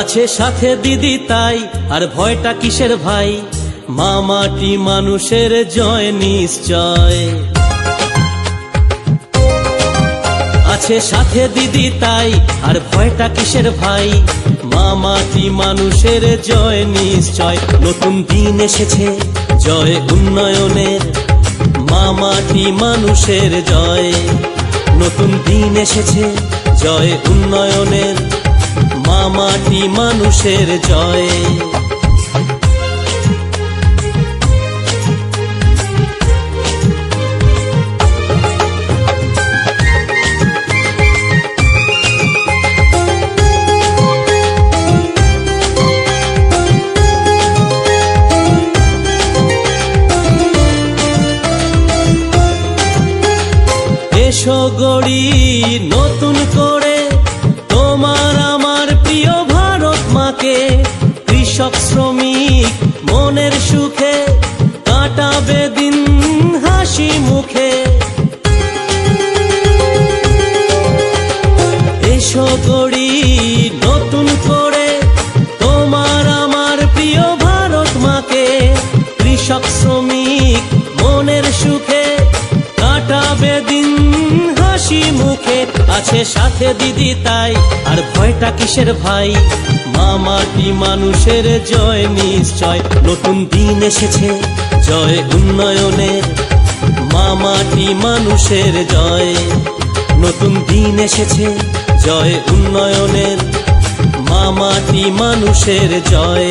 আছে সাথে দিদি তাই, আর ভয়টা কিসের ভাই? মা মাটি মানুষের জয় নিশ্চয়। আছে সাথে দিদি তাই, আর ভয়টা কিসের ভাই? মা মাটি মানুষের জয় নিশ্চয়। নতুন দিন এসেছে, জয় উন্নয়নের মা মাটি মানুষের জয়। নতুন দিন এসেছে, জয় উন্নয়নের মাটি মানুষের জয়। এসো গড়ি নতুন করে তোমার কৃষক শ্রমিক মনের সুখে কাটাবে দিন হাসি মুখে। এসো গড়ি নতুন করে তোমার আমার প্রিয় ভারত মাকে। কৃষক শ্রমিক মনের সুখে কাটাবে দিন হাসি মুখে। আছে সাথে দিদি তাই, আর ভয়টা কিসের ভাই? মা মাটি মানুষের জয় নিশ্চয়। নতুন দিন এসেছে, জয় উন্নয়নের মা মাটি মানুষের জয়। নতুন দিন এসেছে, জয় উন্নয়নের মা মাটি মানুষের জয়।